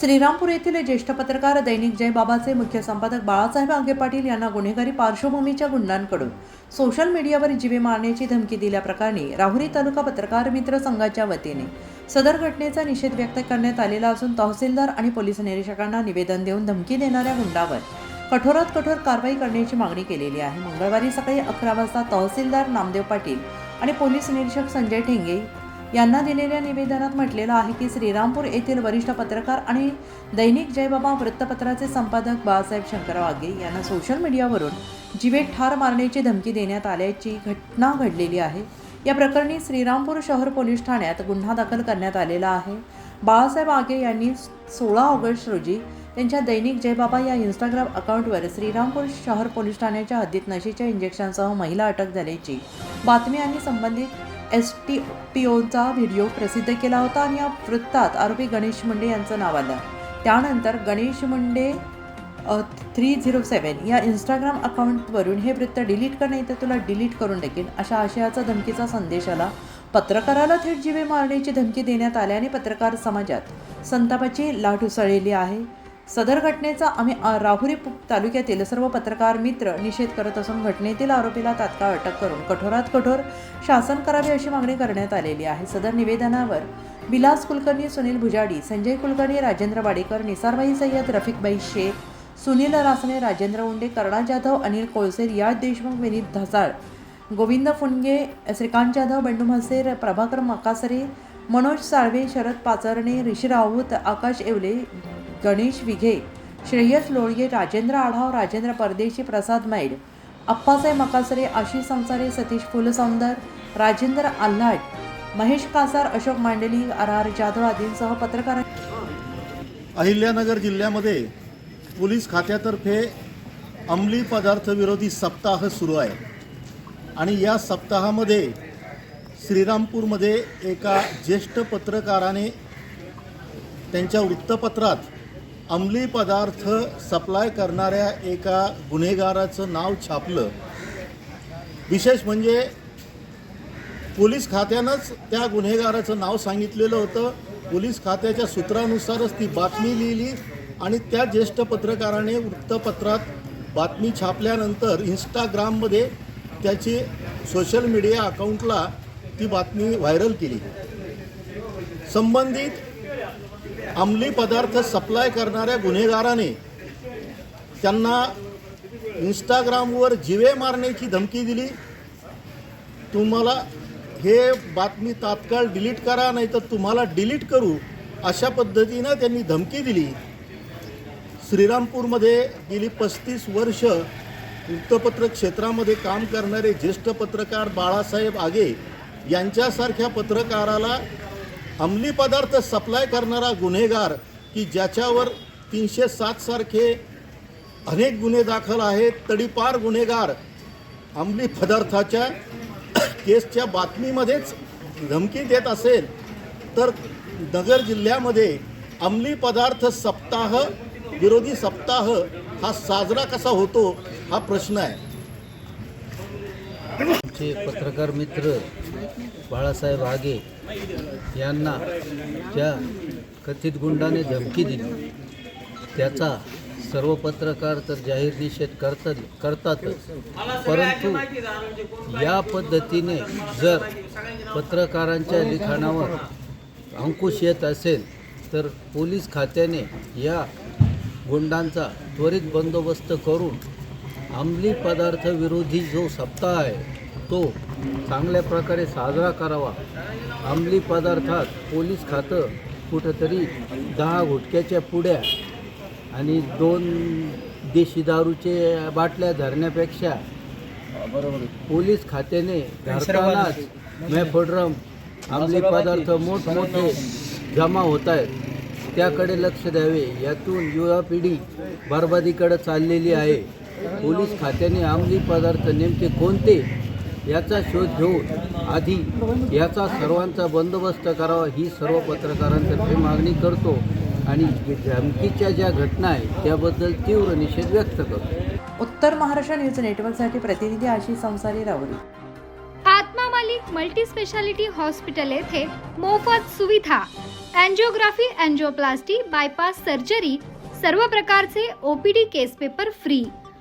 श्रीरामपूर येथील ज्येष्ठ पत्रकार दैनिक जय बाबाचे मुख्य संपादक बाळासाहेब आगे पाटील यांना गुन्हेगारी पार्श्वभूमीच्या गुंडांकडून सोशल मीडियावर जीवे मारण्याची धमकी दिल्याप्रकरणी राहुरी तालुका पत्रकार मित्र संघाच्या वतीने सदर घटनेचा निषेध व्यक्त करण्यात आलेला असून तहसीलदार आणि पोलीस निरीक्षकांना निवेदन देऊन धमकी देणाऱ्या गुंडावर कठोरात कठोर कारवाई करण्याची मागणी केलेली आहे. मंगळवारी सकाळी अकरा वाजता तहसीलदार नामदेव पाटील आणि पोलीस निरीक्षक संजय ठेंगे यांना दिलेल्या निवेदनात म्हटलेलं आहे की श्रीरामपूर येथील वरिष्ठ पत्रकार आणि दैनिक जयबाबा वृत्तपत्राचे संपादक बाळासाहेब शंकरराव आगे यांना सोशल मीडियावरून जीवे ठार मारण्याची धमकी देण्यात आल्याची घटना घडलेली आहे. या प्रकरणी श्रीरामपूर शहर पोलीस ठाण्यात गुन्हा दाखल करण्यात आलेला आहे. बाळासाहेब आगे यांनी सोळा ऑगस्ट रोजी त्यांच्या दैनिक जयबाबा या इंस्टाग्राम अकाउंटवर श्रीरामपूर शहर पोलीस ठाण्याच्या हद्दीत नशेच्या इंजेक्शनसह महिला अटक झाल्याची बातमी आणि संबंधित एस टी पी ओचा व्हिडिओ प्रसिद्ध केला होता आणि या वृत्तात आरोपी गणेश मुंडे यांचं नाव आलं. त्यानंतर Ganesh Munde three zero seven या इंस्टाग्राम अकाउंटवरून हे वृत्त डिलीट कर नाही तर तुला डिलीट करून टाकेन. अशा आशयाचा धमकीचा संदेश आला. पत्रकाराला थेट जीवे मारण्याची धमकी देण्यात आल्याने पत्रकार समाजात संतापाची लाट उसळलेली आहे. सदर घटनेचा आम्ही राहुरी तालुक्यातील सर्व पत्रकार मित्र निषेध करत असून घटनेतील आरोपीला तात्काळ अटक करून कठोरात कठोर शासन करावे अशी मागणी करण्यात आलेली आहे. सदर निवेदनावर विलास कुलकर्णी सुनील भुजाडी संजय कुलकर्णी राजेंद्र वाडेकर निसारबाई सय्यद रफिकबाई शेख सुनील रासने राजेंद्र उंडे कर्णा जाधव अनिल कोळसे या देशमुख विनीत धसाळ गोविंद फुंडगे श्रीकांत जाधव बंडू म्हसेर प्रभाकर मकासरे मनोज साळवे शरद पाचरणे ऋषी राऊत आकाश येवले गणेश विघे श्रेयस लोळगे राजेंद्र आढाव राजेंद्र परदेशी प्रसाद मैड अप्पासाहेब मकासरे आशिष संसारे सतीश फुलसौंदर राजेंद्र आल्हाट महेश कासार अशोक मांडली आर आर जाधव आदींसह पत्रकार अहिल्यानगर जिल्ह्यामध्ये पोलीस खात्यातर्फे अंमली पदार्थ विरोधी सप्ताह सुरू आहे. आणि या सप्ताहामध्ये श्रीरामपूरमध्ये एका ज्येष्ठ पत्रकाराने त्यांच्या वृत्तपत्रात अंमली पदार्थ सप्लाय करणाऱ्या एका गुन्हेगाराचं नाव छापलं. विशेष म्हणजे पोलीस खात्यानंच त्या गुन्हेगाराचं नाव सांगितलेलं होतं. पोलीस खात्याच्या सूत्रानुसारच ती बातमी लिहिली आणि त्या ज्येष्ठ पत्रकाराने वृत्तपत्रात बातमी छापल्यानंतर इंस्टाग्राममध्ये त्याची सोशल मीडिया अकाउंटला ती बातमी व्हायरल केली. संबंधित अंमली पदार्थ सप्लाय करणाऱ्या गुन्हेगाराने त्यांना इंस्टाग्रामवर जिवे मारण्याची धमकी दिली. तुम्हाला हे बातमी तात्काळ डिलीट करा नाही तर तुम्हाला डिलीट करू अशा पद्धतीनं त्यांनी धमकी दिली. श्रीरामपूरमध्ये गेली पस्तीस वर्ष वृत्तपत्र क्षेत्रामध्ये काम करणारे ज्येष्ठ पत्रकार बाळासाहेब आगे यांच्यासारख्या पत्रकाराला अंमली पदार्थ सप्लाय करणारा गुन्हेगार की ज्याच्यावर तीनशे सात सारखे अनेक गुन्हे दाखल आहेत तडीपार गुन्हेगार अंमली पदार्थाच्या केसच्या बातमीमध्येच धमकी देत असेल तर नगर जिल्ह्यामध्ये अंमली पदार्थ सप्ताह विरोधी सप्ताह हा साजरा कसा होतो हा प्रश्न आहे. आमचे पत्रकार मित्र बाळासाहेब आगे यांना ज्या कथित गुंडाने धमकी दिली त्याचा सर्व पत्रकार तर जाहीर निषेध करतात करतातच परंतु या पद्धतीने जर पत्रकारांच्या लिखाणावर अंकुश येत असेल तर पोलीस खात्याने या गुंडांचा त्वरित बंदोबस्त करून अंमली पदार्थ विरोधी जो सप्ताह आहे तो चांगल्या प्रकारे साजरा करावा. अंमली पदार्थात पोलीस खातं कुठंतरी दहा घुटक्याच्या पुड्या आणि दोन देशी दारूचे बाटल्या धरण्यापेक्षा बरोबर. पोलीस खात्याने धरतानाच मॅफोड्रम अंमली पदार्थ मोठमोठे जमा होत आहेत. त्याकडे लक्ष द्यावे. यातून युवा पिढी बरबादीकडे चाललेली आहे. पोलीस खात्याने अंमली पदार्थ नेमके कोणते याचा शोध घेऊन आधी याचा सर्वांचा बंदोबस्त करावा ही सर्व पत्रकारांतर्फे मागणी करतो आणि धमकीच्या ज्या घटना आहेत त्याबद्दल तीव्र निषेध व्यक्त करतो. उत्तर महाराष्ट्र न्यूज नेटवर्कसाठी प्रतिनिधी आशिष संसारी राहुरी आत्मा मालिक मल्टी स्पेशालिटी हॉस्पिटल येथे मोफत सुविधा अँजिओग्राफी अँजिओप्लास्टी बायपास सर्जरी सर्व प्रकारचे O P D case paper free.